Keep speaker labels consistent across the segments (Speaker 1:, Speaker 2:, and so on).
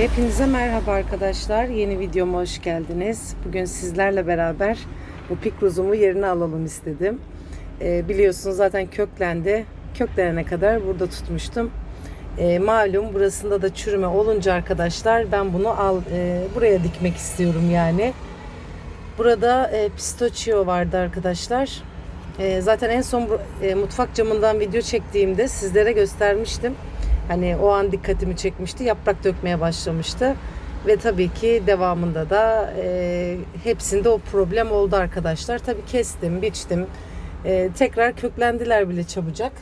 Speaker 1: Hepinize merhaba arkadaşlar. Yeni videoma hoş geldiniz. Bugün sizlerle beraber bu pikruzumu yerine alalım istedim. Ee, biliyorsunuz zaten köklendi. Köklenene kadar burada tutmuştum. Ee, malum burasında da çürüme olunca arkadaşlar ben bunu al e, buraya dikmek istiyorum yani. Burada e, pistachio vardı arkadaşlar. E, zaten en son e, mutfak camından video çektiğimde sizlere göstermiştim. Hani o an dikkatimi çekmişti. Yaprak dökmeye başlamıştı. Ve tabii ki devamında da e, hepsinde o problem oldu arkadaşlar. Tabii kestim, biçtim. E, tekrar köklendiler bile çabucak.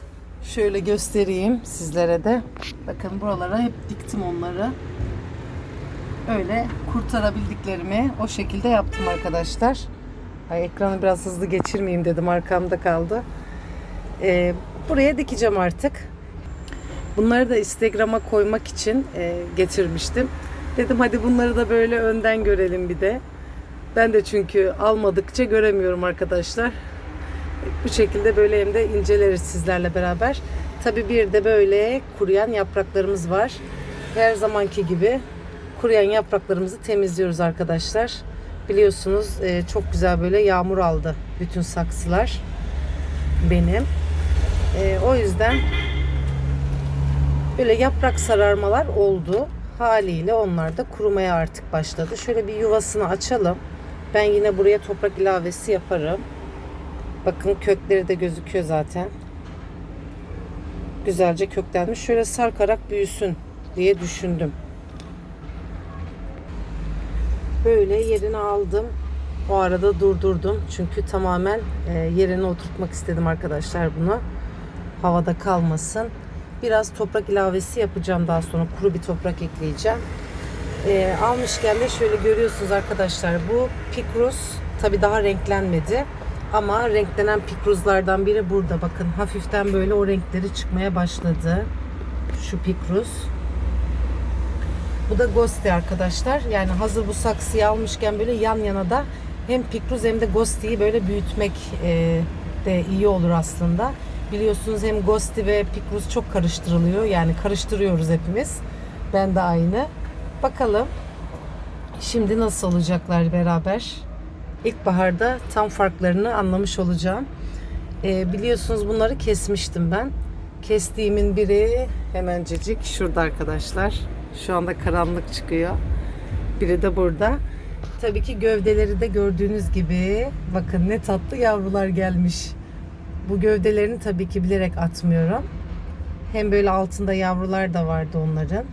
Speaker 1: Şöyle göstereyim sizlere de. Bakın buralara hep diktim onları. Öyle kurtarabildiklerimi o şekilde yaptım arkadaşlar. Ay ekranı biraz hızlı geçirmeyeyim dedim arkamda kaldı. E, buraya dikeceğim artık. Bunları da Instagram'a koymak için e, getirmiştim. Dedim hadi bunları da böyle önden görelim bir de. Ben de çünkü almadıkça göremiyorum arkadaşlar. Bu şekilde böyle hem de inceleriz sizlerle beraber. Tabii bir de böyle kuruyan yapraklarımız var. Her zamanki gibi kuruyan yapraklarımızı temizliyoruz arkadaşlar. Biliyorsunuz e, çok güzel böyle yağmur aldı bütün saksılar benim. E, o yüzden Böyle yaprak sararmalar oldu. Haliyle onlar da kurumaya artık başladı. Şöyle bir yuvasını açalım. Ben yine buraya toprak ilavesi yaparım. Bakın kökleri de gözüküyor zaten. Güzelce köklenmiş. Şöyle sarkarak büyüsün diye düşündüm. Böyle yerini aldım. O arada durdurdum. Çünkü tamamen e, yerine oturtmak istedim arkadaşlar bunu. Havada kalmasın. Biraz toprak ilavesi yapacağım daha sonra. Kuru bir toprak ekleyeceğim. Ee, almışken de şöyle görüyorsunuz arkadaşlar. Bu pikruz tabi daha renklenmedi. Ama renklenen pikruzlardan biri burada. Bakın hafiften böyle o renkleri çıkmaya başladı. Şu pikruz. Bu da Gosti arkadaşlar. Yani hazır bu saksıyı almışken böyle yan yana da hem pikruz hem de Gosti'yi böyle büyütmek e, de iyi olur aslında. Biliyorsunuz hem Gosti ve pikruz çok karıştırılıyor. Yani karıştırıyoruz hepimiz. Ben de aynı. Bakalım şimdi nasıl olacaklar beraber. İlkbaharda tam farklarını anlamış olacağım. E, biliyorsunuz bunları kesmiştim ben. Kestiğimin biri hemencecik şurada arkadaşlar. Şu anda karanlık çıkıyor. Biri de burada. Tabii ki gövdeleri de gördüğünüz gibi bakın ne tatlı yavrular gelmiş. Bu gövdelerini tabii ki bilerek atmıyorum. Hem böyle altında yavrular da vardı onların.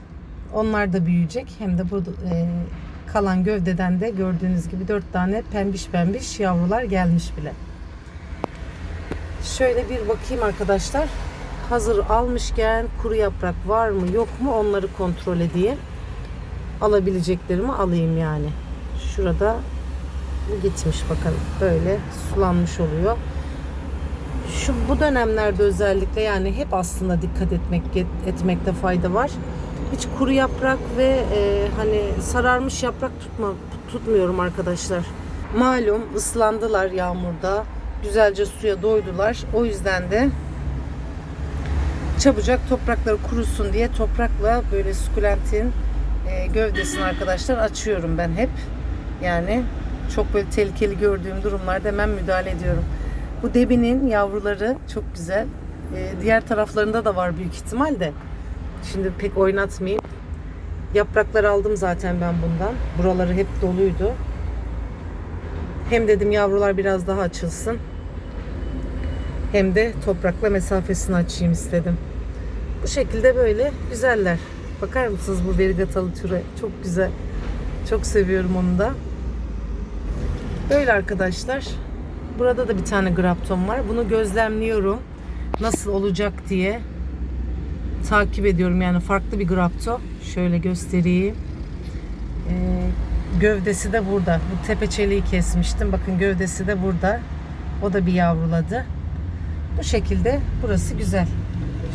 Speaker 1: Onlar da büyüyecek. Hem de bu e, kalan gövdeden de gördüğünüz gibi dört tane pembiş pembiş yavrular gelmiş bile. Şöyle bir bakayım arkadaşlar. Hazır almışken kuru yaprak var mı yok mu onları kontrol edeyim. Alabileceklerimi alayım yani. Şurada bu gitmiş bakın böyle sulanmış oluyor. Şu bu dönemlerde özellikle yani hep aslında dikkat etmek etmekte fayda var. Hiç kuru yaprak ve e, hani sararmış yaprak tutma tutmuyorum arkadaşlar. Malum ıslandılar yağmurda. Güzelce suya doydular. O yüzden de çabucak toprakları kurusun diye toprakla böyle sukulentin e, gövdesini arkadaşlar açıyorum ben hep. Yani çok böyle tehlikeli gördüğüm durumlarda hemen müdahale ediyorum. Bu debinin yavruları çok güzel. E, diğer taraflarında da var büyük ihtimal de. Şimdi pek oynatmayayım. Yaprakları aldım zaten ben bundan. Buraları hep doluydu. Hem dedim yavrular biraz daha açılsın. Hem de toprakla mesafesini açayım istedim. Bu şekilde böyle güzeller. Bakar mısınız bu verigatalı türe? Çok güzel. Çok seviyorum onu da. Böyle arkadaşlar. Burada da bir tane grapton var. Bunu gözlemliyorum. Nasıl olacak diye. Takip ediyorum yani farklı bir grapto. Şöyle göstereyim. Ee, gövdesi de burada. Bu tepe çeliği kesmiştim. Bakın gövdesi de burada. O da bir yavruladı. Bu şekilde burası güzel.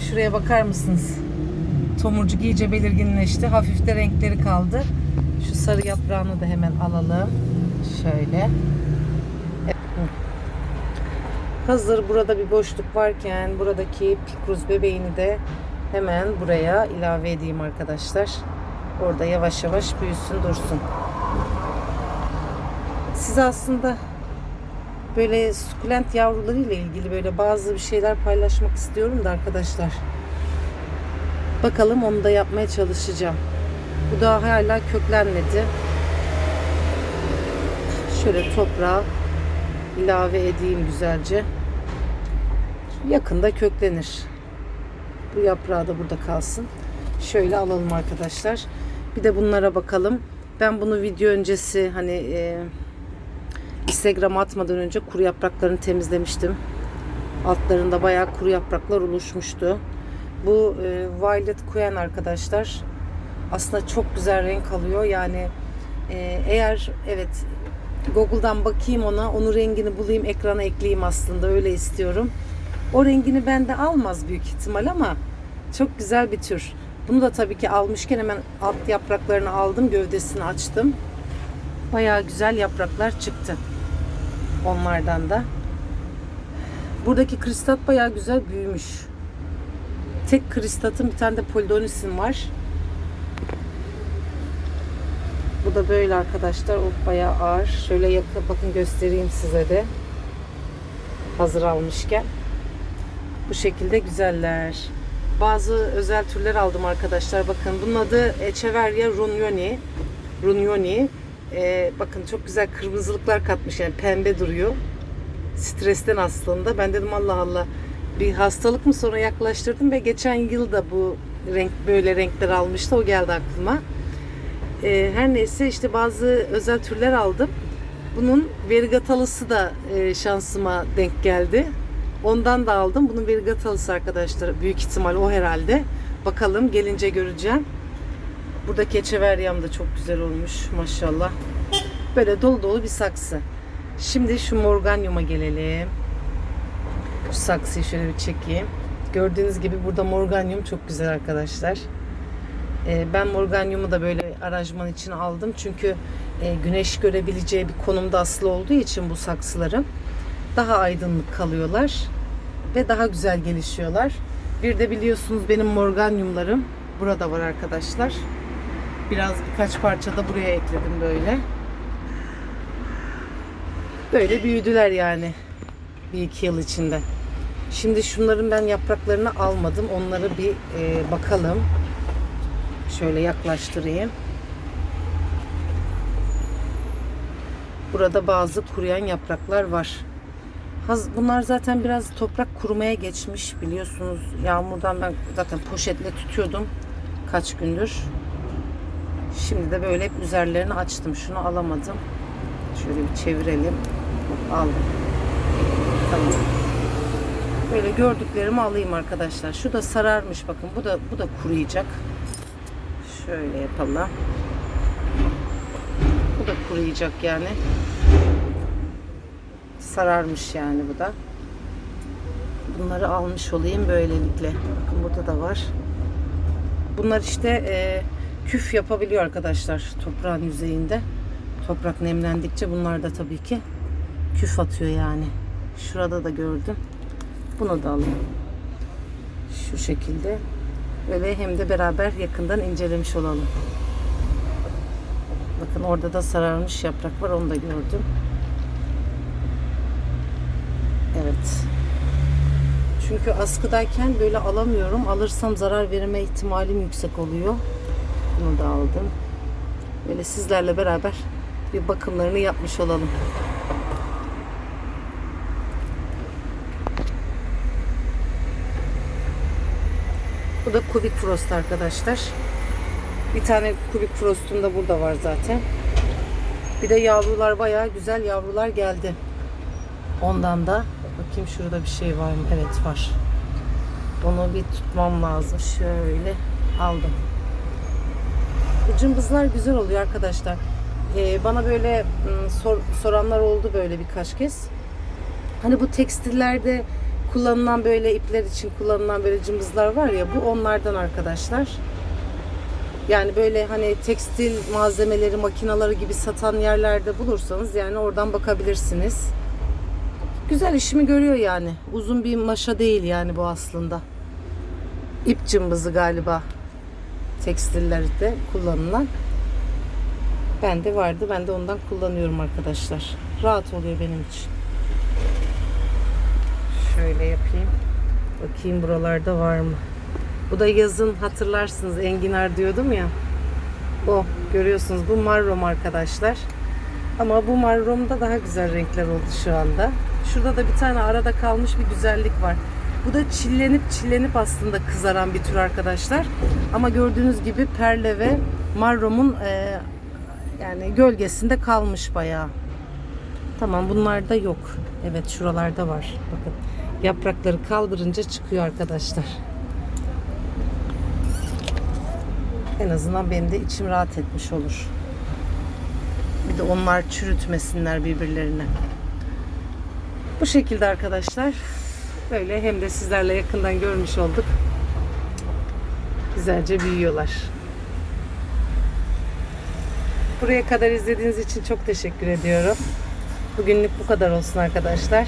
Speaker 1: Şuraya bakar mısınız? Tomurcuk iyice belirginleşti. Hafif de renkleri kaldı. Şu sarı yaprağını da hemen alalım. Şöyle. Hazır burada bir boşluk varken buradaki pikruz bebeğini de hemen buraya ilave edeyim arkadaşlar. Orada yavaş yavaş büyüsün dursun. Size aslında böyle sukulent yavruları ile ilgili böyle bazı bir şeyler paylaşmak istiyorum da arkadaşlar. Bakalım onu da yapmaya çalışacağım. Bu da hala köklenmedi. Şöyle toprağa ilave edeyim güzelce. Yakında köklenir. Bu yaprağı da burada kalsın. Şöyle alalım arkadaşlar. Bir de bunlara bakalım. Ben bunu video öncesi hani e, Instagram'a atmadan önce kuru yapraklarını temizlemiştim. Altlarında bayağı kuru yapraklar oluşmuştu. Bu e, Violet Queen arkadaşlar aslında çok güzel renk alıyor. Yani e, eğer evet Google'dan bakayım ona, onun rengini bulayım, ekrana ekleyeyim aslında öyle istiyorum. O rengini bende almaz büyük ihtimal ama çok güzel bir tür. Bunu da tabii ki almışken hemen alt yapraklarını aldım, gövdesini açtım. Bayağı güzel yapraklar çıktı. Onlardan da. Buradaki kristat bayağı güzel büyümüş. Tek kristatın bir tane de polidonisin var. Bu da böyle arkadaşlar. O bayağı ağır. Şöyle yakın bakın göstereyim size de. Hazır almışken. Bu şekilde güzeller. Bazı özel türler aldım arkadaşlar. Bakın bunun adı Echeveria runyoni. Runyoni. Ee, bakın çok güzel kırmızılıklar katmış. Yani pembe duruyor. Stresten aslında. Ben dedim Allah Allah bir hastalık mı sonra yaklaştırdım ve geçen yıl da bu renk böyle renkler almıştı. O geldi aklıma. Ee, her neyse işte bazı özel türler aldım. Bunun verigatalısı da e, şansıma denk geldi. Ondan da aldım. Bunun verigatalısı arkadaşlar. Büyük ihtimal o herhalde. Bakalım gelince göreceğim. Buradaki echeveryam da çok güzel olmuş maşallah. Böyle dolu dolu bir saksı. Şimdi şu morganyuma gelelim. Şu saksıyı şöyle bir çekeyim. Gördüğünüz gibi burada morganyum çok güzel arkadaşlar. Ee, ben morganyumu da böyle aranjman için aldım. Çünkü e, güneş görebileceği bir konumda asılı olduğu için bu saksılarım daha aydınlık kalıyorlar ve daha güzel gelişiyorlar. Bir de biliyorsunuz benim morganyumlarım burada var arkadaşlar. Biraz birkaç parça da buraya ekledim böyle. Böyle büyüdüler yani bir iki yıl içinde. Şimdi şunların ben yapraklarını almadım. Onları bir e, bakalım. Şöyle yaklaştırayım. Burada bazı kuruyan yapraklar var. Bunlar zaten biraz toprak kurumaya geçmiş biliyorsunuz. Yağmurdan ben zaten poşetle tutuyordum kaç gündür. Şimdi de böyle hep üzerlerini açtım. Şunu alamadım. Şöyle bir çevirelim. Aldım. Tamam. Böyle gördüklerimi alayım arkadaşlar. Şu da sararmış bakın. Bu da bu da kuruyacak. Şöyle yapalım. Bu da kuruyacak yani. Sararmış yani bu da. Bunları almış olayım böylelikle. Bakın burada da var. Bunlar işte e, küf yapabiliyor arkadaşlar toprağın yüzeyinde. Toprak nemlendikçe bunlar da tabii ki küf atıyor yani. Şurada da gördüm. Bunu da alayım. Şu şekilde. Böyle hem de beraber yakından incelemiş olalım. Bakın orada da sararmış yaprak var. Onu da gördüm. Evet. Çünkü askıdayken böyle alamıyorum. Alırsam zarar verme ihtimalim yüksek oluyor. Bunu da aldım. Böyle sizlerle beraber bir bakımlarını yapmış olalım. Bu da kubik frost arkadaşlar. Bir tane kubik frostum da burada var zaten. Bir de yavrular bayağı güzel yavrular geldi. Ondan da bakayım şurada bir şey var mı? Evet var. Onu bir tutmam lazım. Şöyle aldım. Bu cımbızlar güzel oluyor arkadaşlar. Ee, bana böyle ım, sor, soranlar oldu böyle birkaç kez. Hani bu tekstillerde kullanılan böyle ipler için kullanılan böyle cımbızlar var ya bu onlardan arkadaşlar. Yani böyle hani tekstil malzemeleri, makinaları gibi satan yerlerde bulursanız yani oradan bakabilirsiniz. Güzel işimi görüyor yani. Uzun bir maşa değil yani bu aslında. İp cımbızı galiba. tekstillerde kullanılan. Bende vardı. Ben de ondan kullanıyorum arkadaşlar. Rahat oluyor benim için. Şöyle yapayım. Bakayım buralarda var mı? Bu da yazın hatırlarsınız enginar diyordum ya. O görüyorsunuz bu marrom arkadaşlar. Ama bu marromda daha güzel renkler oldu şu anda. Şurada da bir tane arada kalmış bir güzellik var. Bu da çillenip çillenip aslında kızaran bir tür arkadaşlar. Ama gördüğünüz gibi perle ve marromun e, yani gölgesinde kalmış bayağı. Tamam bunlarda yok. Evet şuralarda var. Bakın yaprakları kaldırınca çıkıyor arkadaşlar. En azından benim de içim rahat etmiş olur. Bir de onlar çürütmesinler birbirlerini. Bu şekilde arkadaşlar. Böyle hem de sizlerle yakından görmüş olduk. Güzelce büyüyorlar. Buraya kadar izlediğiniz için çok teşekkür ediyorum. Bugünlük bu kadar olsun arkadaşlar.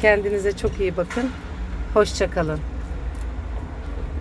Speaker 1: Kendinize çok iyi bakın. Hoşçakalın.